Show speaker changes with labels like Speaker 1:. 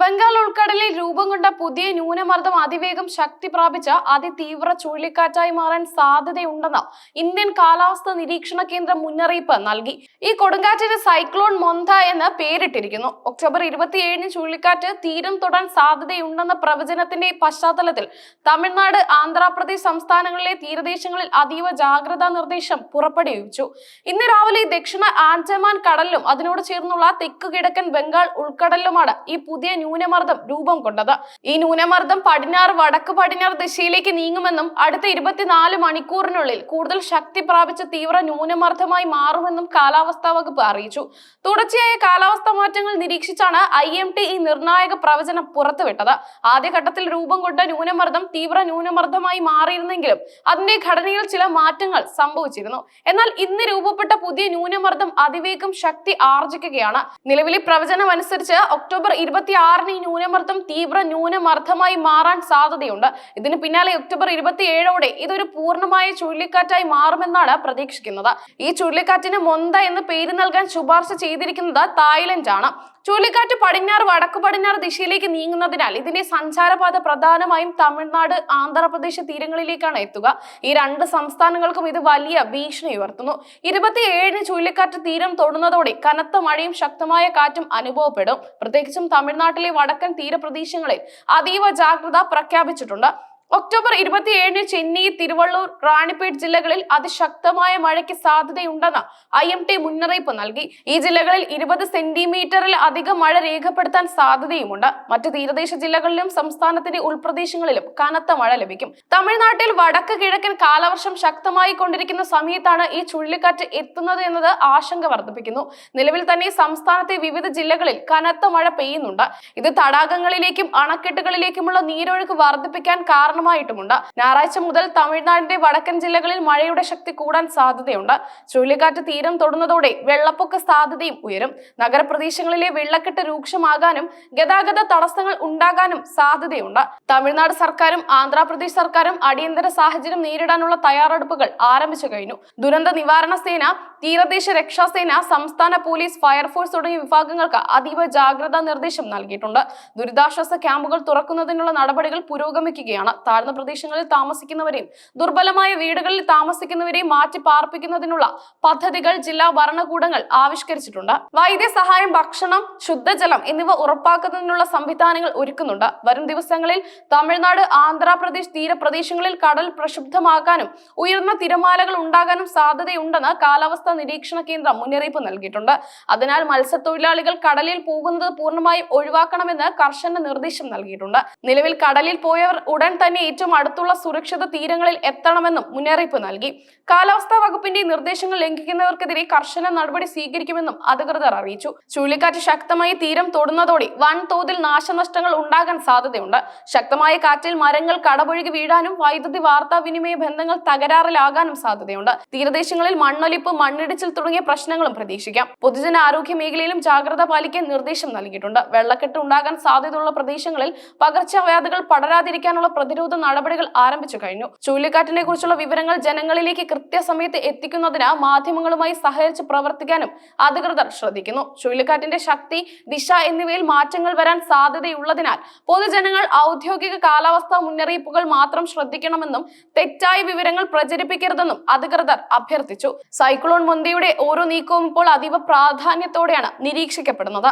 Speaker 1: ബംഗാൾ ഉൾക്കടലിൽ രൂപം കൊണ്ട പുതിയ ന്യൂനമർദ്ദം അതിവേഗം ശക്തി പ്രാപിച്ച അതിതീവ്ര ചുഴലിക്കാറ്റായി മാറാൻ സാധ്യതയുണ്ടെന്ന് ഇന്ത്യൻ കാലാവസ്ഥാ നിരീക്ഷണ കേന്ദ്രം മുന്നറിയിപ്പ് നൽകി. ഈ കൊടുങ്കാറ്റിന് സൈക്ലോൺ മൊന്ത എന്ന് പേരിട്ടിരിക്കുന്നു. ഒക്ടോബർ ഇരുപത്തിയേഴിന് ചുഴലിക്കാറ്റ് തീരം തൊടാൻ സാധ്യതയുണ്ടെന്ന പ്രവചനത്തിന്റെ പശ്ചാത്തലത്തിൽ തമിഴ്നാട് ആന്ധ്രാപ്രദേശ് സംസ്ഥാനങ്ങളിലെ തീരദേശങ്ങളിൽ അതീവ ജാഗ്രതാ നിർദ്ദേശം പുറപ്പെടുവിച്ചു. ഇന്ന് രാവിലെ ദക്ഷിണ ആൻഡമാൻ കടലിലും അതിനോട് ചേർന്നുള്ള തെക്ക് കിഴക്കൻ ബംഗാൾ ഉൾക്കടലിലുമാണ് ഈ പുതിയ ന്യൂനമർദ്ദം രൂപം കൊണ്ടത്. ഈ ന്യൂനമർദ്ദം പടിഞ്ഞാറ് വടക്ക് പടിഞ്ഞാറ് ദിശയിലേക്ക് നീങ്ങുമെന്നും അടുത്ത ഇരുപത്തിനാല് മണിക്കൂറിനുള്ളിൽ കൂടുതൽ ശക്തി പ്രാപിച്ച തീവ്ര ന്യൂനമർദ്ദമായി മാറുമെന്നും കാലാവസ്ഥാ വകുപ്പ് അറിയിച്ചു. തുടർച്ചയായ കാലാവസ്ഥാ മാറ്റങ്ങൾ നിരീക്ഷിച്ചാണ് ഐ എം ടി ഈ നിർണായക പ്രവചനം പുറത്തുവിട്ടത്. ആദ്യഘട്ടത്തിൽ രൂപം കൊണ്ട ന്യൂനമർദ്ദം തീവ്ര ന്യൂനമർദ്ദമായി മാറിയിരുന്നെങ്കിലും അതിന്റെ ഘടനയിൽ ചില മാറ്റങ്ങൾ സംഭവിച്ചിരുന്നു. എന്നാൽ ഇന്ന് രൂപപ്പെട്ട പുതിയ ന്യൂനമർദ്ദം അതിവേഗം ശക്തി ആർജിക്കുകയാണ് നിലവിലെ പ്രവചനം അനുസരിച്ച് ഒക്ടോബർ ഇരുപത്തി ആറിന് ഈ ന്യൂനമർദ്ദം തീവ്ര ന്യൂനമർദ്ദമായി മാറാൻ സാധ്യതയുണ്ട്. ഇതിന് പിന്നാലെ ഒക്ടോബർ ഇരുപത്തി ഏഴോടെ ഇതൊരു പൂർണമായ ചുഴലിക്കാറ്റായി മാറുമെന്നാണ് പ്രതീക്ഷിക്കുന്നത്. ഈ ചുഴലിക്കാറ്റിന് മൊന്ത എന്ന് പേര് നൽകാൻ ശുപാർശ ചെയ്തിരിക്കുന്നത് തായ്ലൻഡ് ആണ് ചുഴലിക്കാറ്റ് പടിഞ്ഞാറ് വടക്ക് പടിഞ്ഞാറ് ദിശയിലേക്ക് നീങ്ങുന്നതിനാൽ ഇതിന്റെ സഞ്ചാരപാത പ്രധാനമായും തമിഴ്നാട് ആന്ധ്രാപ്രദേശ് തീരങ്ങളിലേക്കാണ് എത്തുക. ഈ രണ്ട് സംസ്ഥാനങ്ങൾക്കും ഇത് വലിയ ഭീഷണി ഉയർത്തുന്നു. ഇരുപത്തിയേഴിന് ചുഴലിക്കാറ്റ് തീരം തൊടുന്നതോടെ കനത്ത മഴയും ശക്തമായ കാറ്റും അനുഭവപ്പെടും. പ്രത്യേകിച്ചും തമിഴ്നാട്ടിലെ വടക്കൻ തീരപ്രദേശങ്ങളിൽ അതീവ ജാഗ്രത പ്രഖ്യാപിച്ചിട്ടുണ്ട്. ഒക്ടോബർ ഇരുപത്തിയേഴിന് ചെന്നൈ തിരുവള്ളൂർ റാണിപ്പേട്ട് ജില്ലകളിൽ അതിശക്തമായ മഴയ്ക്ക് സാധ്യതയുണ്ടെന്ന് ഐ എം ടി മുന്നറിയിപ്പ് നൽകി. ഈ ജില്ലകളിൽ ഇരുപത് സെന്റിമീറ്ററിൽ അധികം മഴ രേഖപ്പെടുത്താൻ സാധ്യതയുമുണ്ട്. മറ്റ് തീരദേശ ജില്ലകളിലും സംസ്ഥാനത്തിന്റെ ഉൾപ്രദേശങ്ങളിലും കനത്ത മഴ ലഭിക്കും. തമിഴ്നാട്ടിൽ വടക്ക് കിഴക്കൻ കാലവർഷം ശക്തമായി കൊണ്ടിരിക്കുന്ന സമയത്താണ് ഈ ചുഴലിക്കാറ്റ് എത്തുന്നത് എന്നത് ആശങ്ക വർദ്ധിപ്പിക്കുന്നു. നിലവിൽ തന്നെ സംസ്ഥാനത്തെ വിവിധ ജില്ലകളിൽ കനത്ത മഴ പെയ്യുന്നുണ്ട്. ഇത് തടാകങ്ങളിലേക്കും അണക്കെട്ടുകളിലേക്കുമുള്ള നീരൊഴുക്ക് വർദ്ധിപ്പിക്കാൻ കാരണമായിട്ടുമുണ്ട്. ഞായറാഴ്ച മുതൽ തമിഴ്നാടിന്റെ വടക്കൻ ജില്ലകളിൽ മഴയുടെ ശക്തി കൂടാൻ സാധ്യതയുണ്ട്. ചുഴലിക്കാറ്റ് തീരം തൊടുന്നതോടെ വെള്ളപ്പൊക്ക സാധ്യതയും ഉയരും. നഗരപ്രദേശങ്ങളിലെ വെള്ളക്കെട്ട് രൂക്ഷമാകാനും ഗതാഗത തടസ്സങ്ങൾ ഉണ്ടാകാനും സാധ്യതയുണ്ട്. തമിഴ്നാട് സർക്കാരും ആന്ധ്രാപ്രദേശ് സർക്കാരും അടിയന്തര സാഹചര്യം നേരിടാനുള്ള തയ്യാറെടുപ്പുകൾ ആരംഭിച്ചു കഴിഞ്ഞു. ദുരന്ത നിവാരണ സേന തീരദേശ രക്ഷാസേന സംസ്ഥാന പോലീസ് ഫയർഫോഴ്സ് തുടങ്ങിയ വിഭാഗങ്ങൾക്ക് അതീവ ജാഗ്രതാ നിർദ്ദേശം നൽകിയിട്ടുണ്ട്. ദുരിതാശ്വാസ ക്യാമ്പുകൾ തുറക്കുന്നതിനുള്ള നടപടികൾ പുരോഗമിക്കുകയാണ്. താഴ്ന്ന പ്രദേശങ്ങളിൽ താമസിക്കുന്നവരെയും ദുർബലമായ വീടുകളിൽ താമസിക്കുന്നവരെയും മാറ്റി പാർപ്പിക്കുന്നതിനുള്ള പദ്ധതികൾ ജില്ലാ ഭരണകൂടങ്ങൾ ആവിഷ്കരിച്ചിട്ടുണ്ട്. വൈദ്യസഹായം ഭക്ഷണം ശുദ്ധജലം എന്നിവ ഉറപ്പാക്കുന്നതിനുള്ള സംവിധാനങ്ങൾ ഒരുക്കുന്നുണ്ട്. വരും ദിവസങ്ങളിൽ തമിഴ്നാട് ആന്ധ്രാപ്രദേശ് തീരപ്രദേശങ്ങളിൽ കടൽ പ്രക്ഷുബ്ധമാക്കാനും ഉയർന്ന തിരമാലകൾ ഉണ്ടാകാനും സാധ്യതയുണ്ടെന്ന് കാലാവസ്ഥാ നിരീക്ഷണ കേന്ദ്രം മുന്നറിയിപ്പ് നൽകിയിട്ടുണ്ട്. അതിനാൽ മത്സ്യത്തൊഴിലാളികൾ കടലിൽ പോകുന്നത് പൂർണമായും ഒഴിവാക്കണമെന്ന് കർശന നിർദ്ദേശം നൽകിയിട്ടുണ്ട്. നിലവിൽ കടലിൽ പോയവർ ഉടൻ തന്നെ ഏറ്റവും അടുത്തുള്ള സുരക്ഷിത തീരങ്ങളിൽ എത്തണമെന്നും മുന്നറിയിപ്പ് നൽകി. കാലാവസ്ഥാ വകുപ്പിന്റെ നിർദ്ദേശങ്ങൾ ലംഘിക്കുന്നവർക്കെതിരെ കർശന നടപടി സ്വീകരിക്കുമെന്നും അധികൃതർ അറിയിച്ചു. ചുഴലിക്കാറ്റ് ശക്തമായി തീരം തൊടുന്നതോടെ വൻതോതിൽ നാശനഷ്ടങ്ങൾ ഉണ്ടാകാൻ സാധ്യതയുണ്ട്. ശക്തമായ കാറ്റിൽ മരങ്ങൾ കടപൊഴുകി വീഴാനും വൈദ്യുതി വാർത്താവിനിമയ ബന്ധങ്ങൾ തകരാറിലാകാനും സാധ്യതയുണ്ട്. തീരദേശങ്ങളിൽ മണ്ണൊലിപ്പ് മണ്ണിടിച്ചിൽ തുടങ്ങിയ പ്രശ്നങ്ങളും പ്രതീക്ഷിക്കാം. പൊതുജന ആരോഗ്യ മേഖലയിലും ജാഗ്രത പാലിക്കാൻ നിർദ്ദേശം നൽകിയിട്ടുണ്ട്. വെള്ളക്കെട്ട് ഉണ്ടാകാൻ സാധ്യതയുള്ള പ്രദേശങ്ങളിൽ പകർച്ചവ്യാധികൾ പടരാതിരിക്കാനുള്ള പ്രതിരോധ നടപടികൾ ആരംഭിച്ചു കഴിഞ്ഞു. ചുഴലിക്കാറ്റിനെ കുറിച്ചുള്ള വിവരങ്ങൾ ജനങ്ങളിലേക്ക് കൃത്യസമയത്ത് എത്തിക്കുന്നതിന് മാധ്യമങ്ങളുമായി സഹകരിച്ച് പ്രവർത്തിക്കാനും അധികൃതർ ശ്രദ്ധിക്കുന്നു. ചുഴലിക്കാറ്റിന്റെ ശക്തി ദിശ എന്നിവയിൽ മാറ്റങ്ങൾ വരാൻ സാധ്യതയുള്ളതിനാൽ പൊതുജനങ്ങൾ ഔദ്യോഗിക കാലാവസ്ഥാ മുന്നറിയിപ്പുകൾ മാത്രം ശ്രദ്ധിക്കണമെന്നും തെറ്റായ വിവരങ്ങൾ പ്രചരിപ്പിക്കരുതെന്നും അധികൃതർ അഭ്യർത്ഥിച്ചു. സൈക്ലോൺ മൊന്തയുടെ ഓരോ നീക്കവും ഇപ്പോൾ അതീവ പ്രാധാന്യത്തോടെയാണ് നിരീക്ഷിക്കപ്പെടുന്നത്.